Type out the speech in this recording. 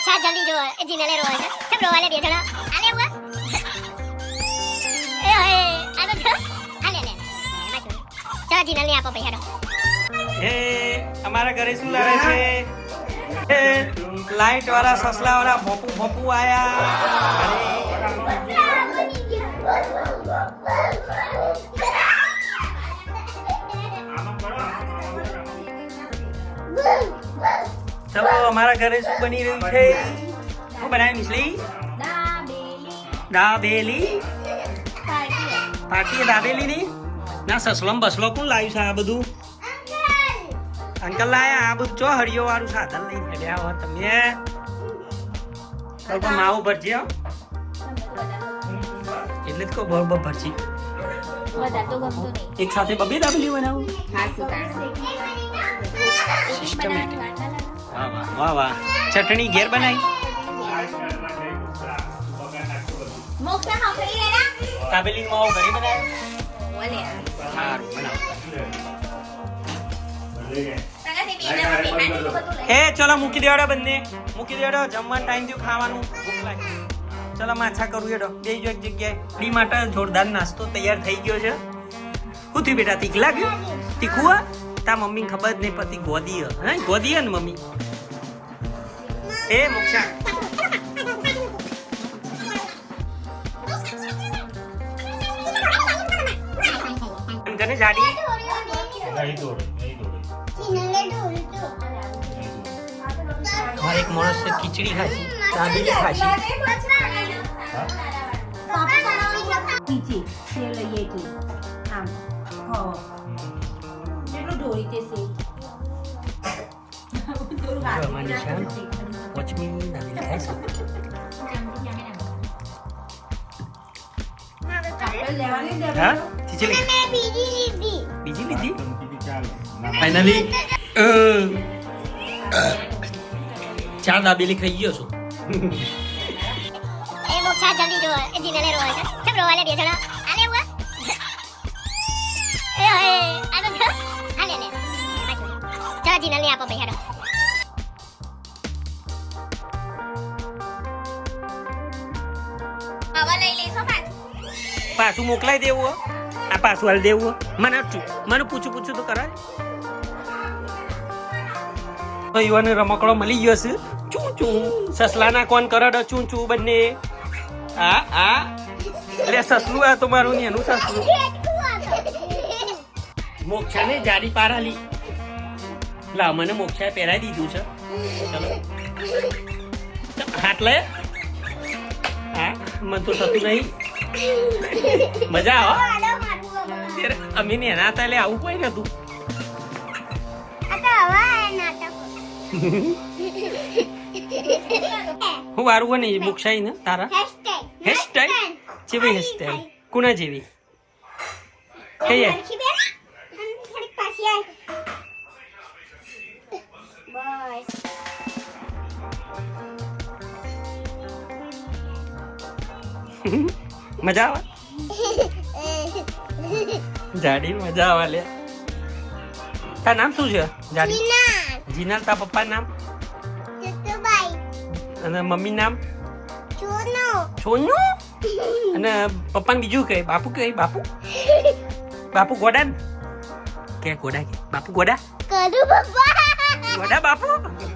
મોક્ષા જલ્દી જો એ લે રોય છે. કેમ રોવા લે બે જણા. આલે હુઆ એ હે આ તો જો. આ લે ચા જીને ને આપો પૈસા હે અમારા ઘરે શું લાવે છે? હે લાઈટ વાળા સસલા વાળા ભોપુ ભોપુ આયા. અમારા ઘરે શું બની રહ્યું છે? શું બનાવી મિસલી દાબેલી. પાટી દાબેલી ની ના સસલમ બસલો કોણ લાવ્યું છે આ બધું? અંકલ. લાયા આ બધું ચો હરિયો વાળું સાધન લઈને ગયા હો તમે. બરોબર માવો ભરજી હો. એટલે જ કહો બરોબર ભરજી. એક સાથે બબે દાબેલી બનાવું? સિસ્ટમેટિક વાહ વાહ. ચટણી ઘેર બનાવી? કાબેલી માવો ઘરે બનાવ્યો? સારું બનાવો. એ ચલો મૂકી દેવાડો બંને. મૂકી દેવાડો જમવાનું ટાઈમ થયું ખાવાનું. ભૂખ લાગી. ચલો માછા કરું એડો બે જો એક જગ્યાએ. ડી માટે જોરદાર નાસ્તો તૈયાર થઈ ગયો છે. થયું બેટા તીખ લાગ્યું? તીખું હા? તા મમ્મી ખબર જ નહીં પતી ગોદી હે? ગોદી ને મમ્મી. એ મોક્ષા. તને જાડી. નહીં દોડે નહીં દોડે હા એક માણસ છે ખીચડી ખાશી. દાબેલી ખાશી. બીજી સેવ લઈએ છીએ આમ. ઢોળી તે લેવાની જ હા? જરૂર બીજી લીધી. બીજી લીધી? ધમકીથી ચાલે ચાર દાબેલી ખાઈ ગયો છું. એ મોક્ષા જલ્દી જો બે જણા. ચલો ને આપો પૈસા હવે લઈ લેશો પાછું પાછું મોકલાઈ દેવું આ પાછું હાલ દેવું મને મને પૂછું પૂછું તો કરાય. તો યુવાને રમકડો મળી ગયો છે. ચું ચું. સસલાના કોણ કરડ? ચું ચું બંને. આ આ. એટલે સસલું આ તો મારું ને એનું સસલું. મોક્ષાને જાડી પારાલી લા, મને મોક્ષાએ પહેરાવી દીધું છે. ચલો. હાથ લે. હા, મને તો થતું નહીં. મજા આવો. અમી ને એના હતા એટલે આવું કોઈ નતું. હું વારું હોય ને મોક્ષાઈ ને તારા? હેરસ્ટાઈલ જેવી હેરસ્ટાઈલ કુના જેવી. કહીએ મજા આવે જાડી મજા આવે લે તાર નામ શું છે જાડી જીના તાર પપ્પા નામ અને મમ્મી નામ સોનુ અને પપ્પાને બીજું કહે બાપુ કહે બાપુ બાપુ ગોડા ને કે ગોડા કે બાપુ ગોડા કરું પપ્પા ગોડા બાપુ.